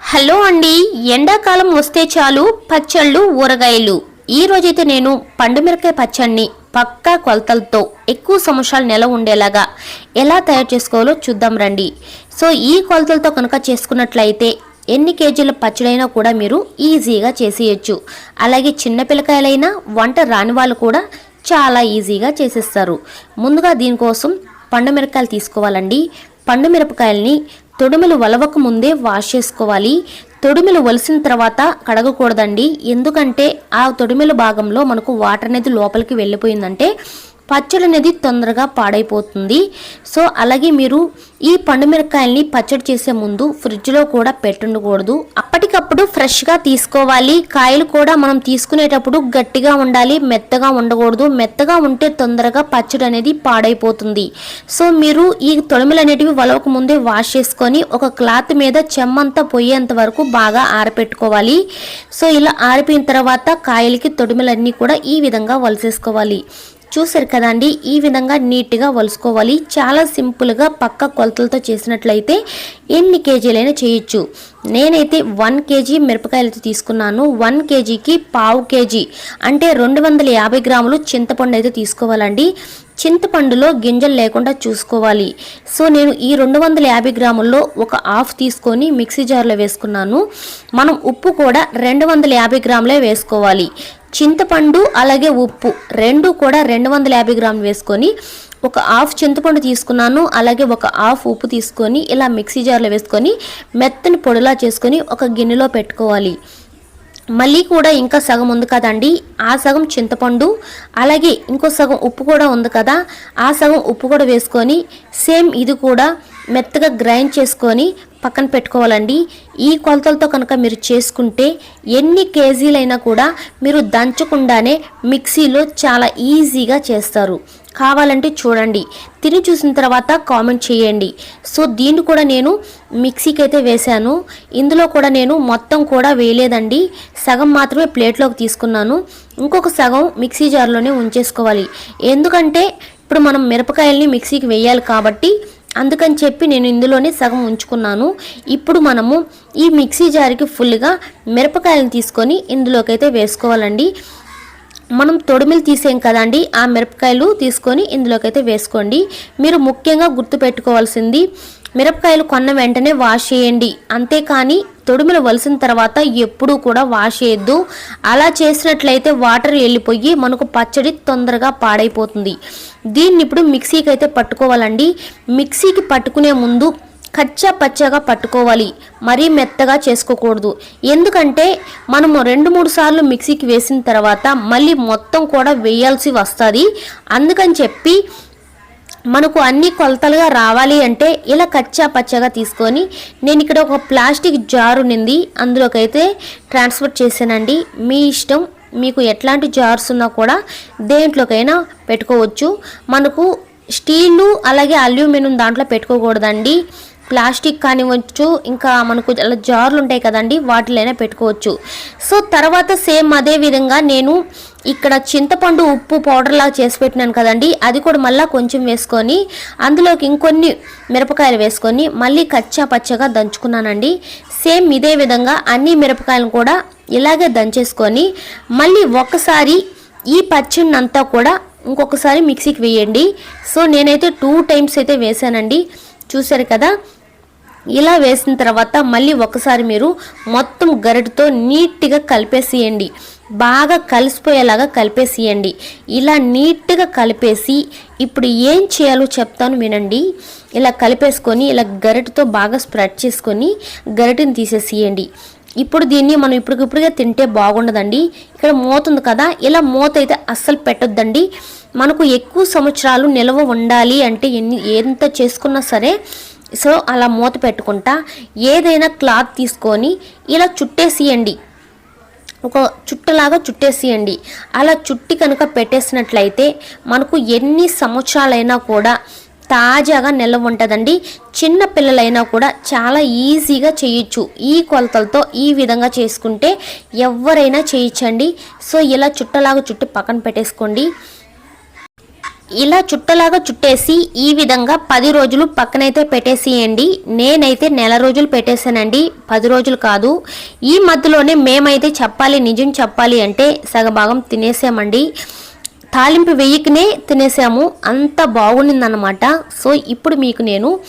Hello అండి ఎండాకాలం వస్తే చాలు పచ్చళ్ళు ఊరగాయలు. ఈ రోజైతే నేను పండుమిరకాయ పచ్చడిని పక్కా కొలతలతో ఎక్కువ సంవత్సరాలు నెల ఉండేలాగా ఎలా తయారు చేసుకోవాలో చూద్దాం రండి. సో ఈ కొలతలతో కనుక చేసుకున్నట్లయితే ఎన్ని కేజీల పచ్చడైనా కూడా మీరు ఈజీగా చేసేయచ్చు. అలాగే చిన్నపిల్లకాయలైనా వంట రాని వాళ్ళు కూడా చాలా ఈజీగా చేసేస్తారు. ముందుగా దీనికోసం పండు మిరపకాయలు తీసుకోవాలండి. పండు మిరపకాయల్ని తొడుములు వలవక ముందే వాష్ చేసుకోవాలి. తొడుములు వలిసిన తర్వాత కడగకూడదండి. ఎందుకంటే ఆ తొడిమెల భాగంలో మనకు వాటర్ అనేది లోపలికి వెళ్ళిపోయిందంటే పచ్చడి అనేది తొందరగా పాడైపోతుంది. సో అలాగే మీరు ఈ పండు మిరపకాయల్ని పచ్చడి చేసే ముందు ఫ్రిడ్జ్లో కూడా పెట్టుండకూడదు. అప్పటికప్పుడు ఫ్రెష్గా తీసుకోవాలి. కాయలు కూడా మనం తీసుకునేటప్పుడు గట్టిగా ఉండాలి మెత్తగా ఉండకూడదు. మెత్తగా ఉంటే తొందరగా పచ్చడి అనేది పాడైపోతుంది. సో మీరు ఈ తొలిమిలు అనేటివి వలవక ముందే వాష్ చేసుకొని ఒక క్లాత్ మీద చెమ్మంతా పోయేంత వరకు బాగా ఆరపెట్టుకోవాలి. సో ఇలా ఆరిపోయిన తర్వాత కాయలకి తొడిమెలన్నీ కూడా ఈ విధంగా వలసేసుకోవాలి. చూసారు కదండి ఈ విధంగా నీట్గా వలుసుకోవాలి. చాలా సింపుల్గా పక్క కొలతలతో చేసినట్లయితే ఎన్ని కేజీలైనా చేయొచ్చు. నేనైతే వన్ కేజీ మిరపకాయలతో తీసుకున్నాను. వన్ కేజీకి పావు కేజీ అంటే రెండు వందల యాభై గ్రాములు చింతపండు అయితే తీసుకోవాలండి. చింతపండులో గింజలు లేకుండా చూసుకోవాలి. సో నేను ఈ రెండు వందల యాభై గ్రాముల్లో ఒక హాఫ్ తీసుకొని మిక్సీ జార్లో వేసుకున్నాను. మనం ఉప్పు కూడా రెండు వందల యాభై గ్రాములే వేసుకోవాలి. చింతపండు అలాగే ఉప్పు రెండు కూడా రెండు వందల యాభై గ్రాములు వేసుకొని ఒక హాఫ్ చింతపండు తీసుకున్నాను అలాగే ఒక హాఫ్ ఉప్పు తీసుకొని ఇలా మిక్సీ జార్లో వేసుకొని మెత్తని పొడిలా చేసుకొని ఒక గిన్నెలో పెట్టుకోవాలి. మళ్ళీ కూడా ఇంకా సగం ఉంది కదండి ఆ సగం చింతపండు అలాగే ఇంకో సగం ఉప్పు కూడా ఉంది కదా ఆ సగం ఉప్పు కూడా వేసుకొని సేమ్ ఇది కూడా మెత్తగా గ్రైండ్ చేసుకొని పక్కన పెట్టుకోవాలండి. ఈ కొలతలతో కనుక మీరు చేసుకుంటే ఎన్ని కేజీలైనా కూడా మీరు దంచకుండానే మిక్సీలో చాలా ఈజీగా చేస్తారు. కావాలంటే చూడండి. తిని చూసిన తర్వాత కామెంట్ చేయండి. సో దీన్ని కూడా నేను మిక్సీకి అయితే వేశాను. ఇందులో కూడా నేను మొత్తం కూడా వేయలేదండి. సగం మాత్రమే ప్లేట్లోకి తీసుకున్నాను. ఇంకొక సగం మిక్సీ జార్లోనే ఉంచేసుకోవాలి. ఎందుకంటే ఇప్పుడు మనం మిరపకాయల్ని మిక్సీకి వేయాలి కాబట్టి అందుకని చెప్పి నేను ఇందులోనే సగం ఉంచుకున్నాను. ఇప్పుడు మనము ఈ మిక్సీ జార్కి ఫుల్గా మిరపకాయలను తీసుకొని ఇందులోకైతే వేసుకోవాలండి. మనం తొడిమిలు తీసేం కదండి ఆ మిరపకాయలు తీసుకొని ఇందులోకైతే వేసుకోండి. మీరు ముఖ్యంగా గుర్తుపెట్టుకోవాల్సింది మిరపకాయలు కొన్న వెంటనే వాష్ చేయండి. అంతేకాని తొడిమిలు వలిసిన తర్వాత ఎప్పుడూ కూడా వాష్ చేయొద్దు. అలా చేసినట్లయితే వాటర్ వెళ్ళిపోయి మనకు పచ్చడి తొందరగా పాడైపోతుంది. దీన్ని ఇప్పుడు మిక్సీకి అయితే పట్టుకోవాలండి. మిక్సీకి పట్టుకునే ముందు కచ్చా పచ్చగా పట్టుకోవాలి. మరీ మెత్తగా చేసుకోకూడదు. ఎందుకంటే మనము రెండు మూడు సార్లు మిక్సీకి వేసిన తర్వాత మళ్ళీ మొత్తం కూడా వేయాల్సి వస్తుంది. అందుకని చెప్పి మనకు అన్ని కొలతలుగా రావాలి అంటే ఇలా కచ్చా పచ్చగా తీసుకొని నేను ఇక్కడ ఒక ప్లాస్టిక్ జారు నింది అందులోకైతే ట్రాన్స్ఫర్ చేశానండి. మీ ఇష్టం. మీకు ఎట్లాంటి జార్స్ ఉన్నా కూడా దేంట్లోకైనా పెట్టుకోవచ్చు. మనకు స్టీలు అలాగే అల్యూమినియం దాంట్లో పెట్టుకోకూడదండి. ప్లాస్టిక్ కానివ్వచ్చు ఇంకా మనకు అలా జార్లు ఉంటాయి కదండి వాటిలోనే పెట్టుకోవచ్చు. సో తర్వాత సేమ్ అదే విధంగా నేను ఇక్కడ చింతపండు ఉప్పు పౌడర్లా చేసి పెట్టినాను కదండి అది కూడా మళ్ళీ కొంచెం వేసుకొని అందులోకి ఇంకొన్ని మిరపకాయలు వేసుకొని మళ్ళీ కచ్చా పచ్చగా దంచుకున్నానండి. సేమ్ ఇదే విధంగా అన్ని మిరపకాయలను కూడా ఇలాగే దంచేసుకొని మళ్ళీ ఒక్కసారి ఈ పచ్చడినంతా కూడా ఇంకొకసారి మిక్సీకి వేయండి. సో నేనైతే టూ టైమ్స్ అయితే వేసానండి చూసారు కదా ఇలా వేసిన తర్వాత మళ్ళీ ఒకసారి మీరు మొత్తం గరిటతో నీట్గా కలిపేసేయండి. బాగా కలిసిపోయేలాగా కలిపేసేయండి. ఇలా నీట్గా కలిపేసి ఇప్పుడు ఏం చేయాలో చెప్తాను వినండి. ఇలా కలిపేసుకొని ఇలా గరిటతో బాగా స్ప్రెడ్ చేసుకొని గరిటని తీసేసేయండి. ఇప్పుడు దీన్ని మనం ఇప్పటికిప్పుడుగా తింటే బాగుండదండి. ఇక్కడ మూత ఉంది కదా ఇలా మూత అయితే అస్సలు పెట్టొద్దండి. మనకు ఎక్కువ సంవత్సరాలు నిల్వ ఉండాలి అంటే ఎన్ని ఎంత చేసుకున్నా సరే సో అలా మూత పెట్టుకుంటా ఏదైనా క్లాత్ తీసుకొని ఇలా చుట్టేసియండి. ఒక చుట్టలాగా చుట్టేసియండి. అలా చుట్టి కనుక పెట్టేసినట్లయితే మనకు ఎన్ని సంవత్సరాలైనా కూడా తాజాగా నిల్వ ఉంటుందండి. చిన్న పిల్లలైనా కూడా చాలా ఈజీగా చేయొచ్చు. ఈ కొలతలతో ఈ విధంగా చేసుకుంటే ఎవరైనా చేయొచ్చండి. సో ఇలా చుట్టలాగా చుట్టి పక్కన పెట్టేసుకోండి. ఇలా చుట్టలాగా చుట్టేసి ఈ విధంగా పది రోజులు పక్కనైతే పెట్టేసేయండి. నేనైతే నెల రోజులు పెట్టేశానండి. పది రోజులు కాదు. ఈ మధ్యలోనే మేమైతే చెప్పాలి నిజం చెప్పాలి అంటే సగభాగం తినేసామండి. తాలింపు వెయ్యికినే తినేసాము. అంత బాగుండిందన్నమాట. సో ఇప్పుడు మీకు నేను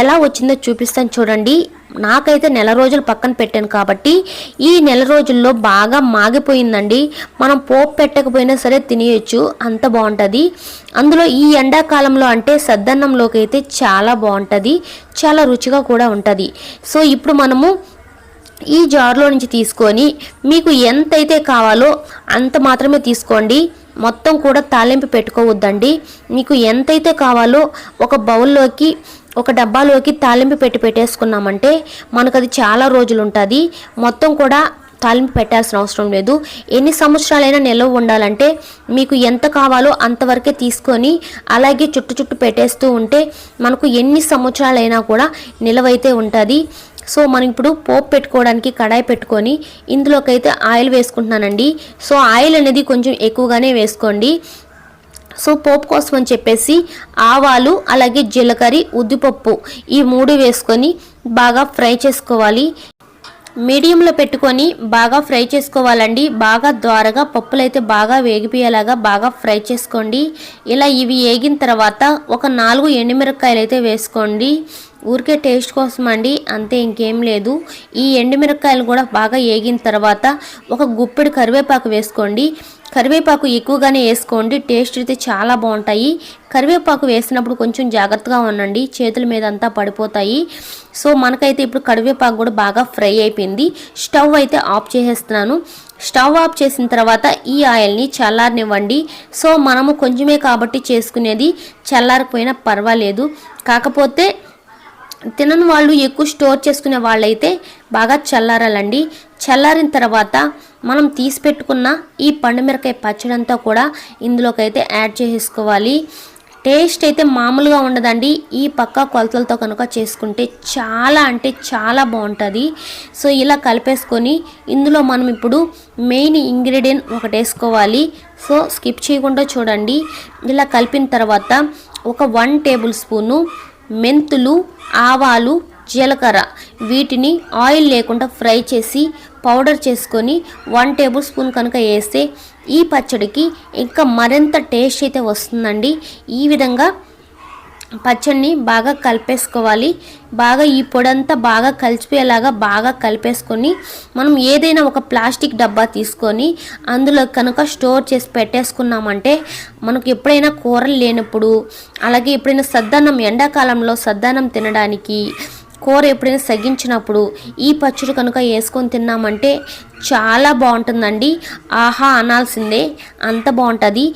ఎలా వచ్చిందో చూపిస్తాను చూడండి. నాకైతే నెల రోజులు పక్కన పెట్టాను కాబట్టి ఈ నెల రోజుల్లో బాగా మాగిపోయిందండి. మనం పోపు పెట్టకపోయినా సరే తినేయచ్చు అంత బాగుంటుంది. అందులో ఈ ఎండాకాలంలో అంటే సద్దన్నంలోకి అయితే చాలా బాగుంటుంది చాలా రుచిగా కూడా ఉంటుంది. సో ఇప్పుడు మనము ఈ జార్లో నుంచి తీసుకొని మీకు ఎంతైతే కావాలో అంత మాత్రమే తీసుకోండి. మొత్తం కూడా తాలింపు పెట్టుకోవద్దండి. మీకు ఎంతైతే కావాలో ఒక బౌల్లోకి ఒక డబ్బాలోకి తాలింపు పెట్టి పెట్టేసుకున్నామంటే మనకు అది చాలా రోజులు ఉంటుంది మొత్తం కూడా తాలింపు పెట్టాల్సిన అవసరం లేదు. ఎన్ని సంవత్సరాలైనా నిల్వ ఉండాలంటే మీకు ఎంత కావాలో అంతవరకే తీసుకొని అలాగే చుట్టు చుట్టూ పెట్టేస్తూ ఉంటే మనకు ఎన్ని సంవత్సరాలైనా కూడా నిలవైతే ఉంటుంది. సో మనం ఇప్పుడు పోపు పెట్టుకోవడానికి కడాయి పెట్టుకొని ఇందులోకైతే ఆయిల్ వేసుకుంటున్నానండి. సో ఆయిల్ అనేది కొంచెం ఎక్కువగానే వేసుకోండి. సో పోపు కోసం అని చెప్పేసి ఆవాలు అలాగే జీలకర్ర ఉద్దిపప్పు ఈ మూడు వేసుకొని బాగా ఫ్రై చేసుకోవాలి. మీడియంలో పెట్టుకొని బాగా ఫ్రై చేసుకోవాలండి. బాగా ద్వారగా పప్పులు అయితే బాగా వేగిపోయేలాగా బాగా ఫ్రై చేసుకోండి. ఇలా ఇవి వేగిన తర్వాత ఒక నాలుగు ఎండుమిరపకాయలు అయితే వేసుకోండి. ఊరికే టేస్ట్ కోసం అండి అంతే ఇంకేం లేదు. ఈ ఎండుమిరపకాయలు కూడా బాగా వేగిన తర్వాత ఒక గుప్పెడు కరివేపాకు వేసుకోండి. కరివేపాకు ఎక్కువగానే వేసుకోండి టేస్ట్ అయితే చాలా బాగుంటాయి. కరివేపాకు వేసినప్పుడు కొంచెం జాగ్రత్తగా ఉండండి చేతుల మీద అంతా పడిపోతాయి. సో మనకైతే ఇప్పుడు కరివేపాకు కూడా బాగా ఫ్రై అయిపోయింది. స్టవ్ అయితే ఆఫ్ చేసేస్తున్నాను. స్టవ్ ఆఫ్ చేసిన తర్వాత ఈ ఆయిల్ని చల్లారనివ్వండి. సో మనము కొంచెమే కాబట్టి చేసుకునేది చల్లారిపోయినా పర్వాలేదు. కాకపోతే తినని వాళ్ళు ఎక్కువ స్టోర్ చేసుకునే వాళ్ళైతే బాగా చల్లారాలండి. చల్లారిన తర్వాత మనం తీసి పెట్టుకున్న ఈ పండుమిరకాయ పచ్చడంతా కూడా ఇందులోకైతే యాడ్ చేసేసుకోవాలి టేస్ట్ అయితే మామూలుగా ఉండదండి. ఈ పక్క కొలతలతో కనుక చేసుకుంటే చాలా అంటే చాలా బాగుంటుంది. సో ఇలా కలిపేసుకొని ఇందులో మనం ఇప్పుడు మెయిన్ ఇంగ్రీడియంట్ ఒకటి వేసుకోవాలి. సో స్కిప్ చేయకుండా చూడండి. ఇలా కలిపిన తర్వాత ఒక వన్ టేబుల్ స్పూను మెంతులు ఆవాలు జీలకర్ర వీటిని ఆయిల్ లేకుండా ఫ్రై చేసి పౌడర్ చేసుకొని వన్ టేబుల్ స్పూన్ కనుక వేస్తే ఈ పచ్చడికి ఇంకా మరింత టేస్ట్ అయితే వస్తుందండి. ఈ విధంగా పచ్చడిని బాగా కలిపేసుకోవాలి. బాగా ఈ పొడంతా బాగా కలిసిపోయేలాగా బాగా కలిపేసుకొని మనం ఏదైనా ఒక ప్లాస్టిక్ డబ్బా తీసుకొని అందులో కనుక స్టోర్ చేసి పెట్టేసుకున్నామంటే మనకు ఎప్పుడైనా కూరలు లేనప్పుడు అలాగే ఎప్పుడైనా సద్దన్నం ఎండాకాలంలో సద్దన్నం తినడానికి కూర ఎప్పుడైనా సగించినప్పుడు ఈ పచ్చడి కనుక వేసుకొని తిన్నామంటే చాలా బాగుంటుందండి. ఆహా అనాల్సిందే. అంత బాగుంటుంది.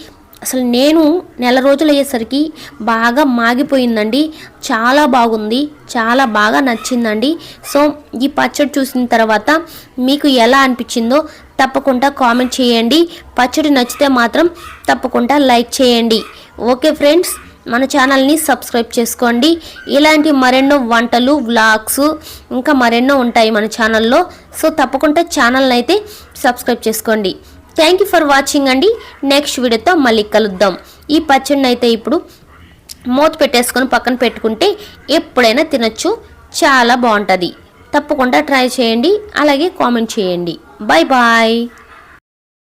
అసలు నేను నెల రోజులు అయ్యేసరికి బాగా మాగిపోయిందండి. చాలా బాగుంది. చాలా బాగా నచ్చిందండి. సో ఈ పచ్చడి చూసిన తర్వాత మీకు ఎలా అనిపించిందో తప్పకుండా కామెంట్ చేయండి. పచ్చడి నచ్చితే మాత్రం తప్పకుండా లైక్ చేయండి. Okay friends. మన ఛానల్ని సబ్స్క్రైబ్ చేసుకోండి. ఇలాంటి మరెన్నో వంటలు వ్లాగ్స్ ఇంకా మరెన్నో ఉంటాయి మన ఛానల్లో. సో తప్పకుండా ఛానల్ని అయితే సబ్స్క్రైబ్ చేసుకోండి. థ్యాంక్ యూ ఫర్ వాచింగ్ అండి. నెక్స్ట్ వీడియోతో మళ్ళీ కలుద్దాం. ఈ పచ్చడిని అయితే ఇప్పుడు మూత పెట్టేసుకొని పక్కన పెట్టుకుంటే ఎప్పుడైనా తినొచ్చు. చాలా బాగుంటుంది. తప్పకుండా ట్రై చేయండి. అలాగే కామెంట్ చేయండి. Bye bye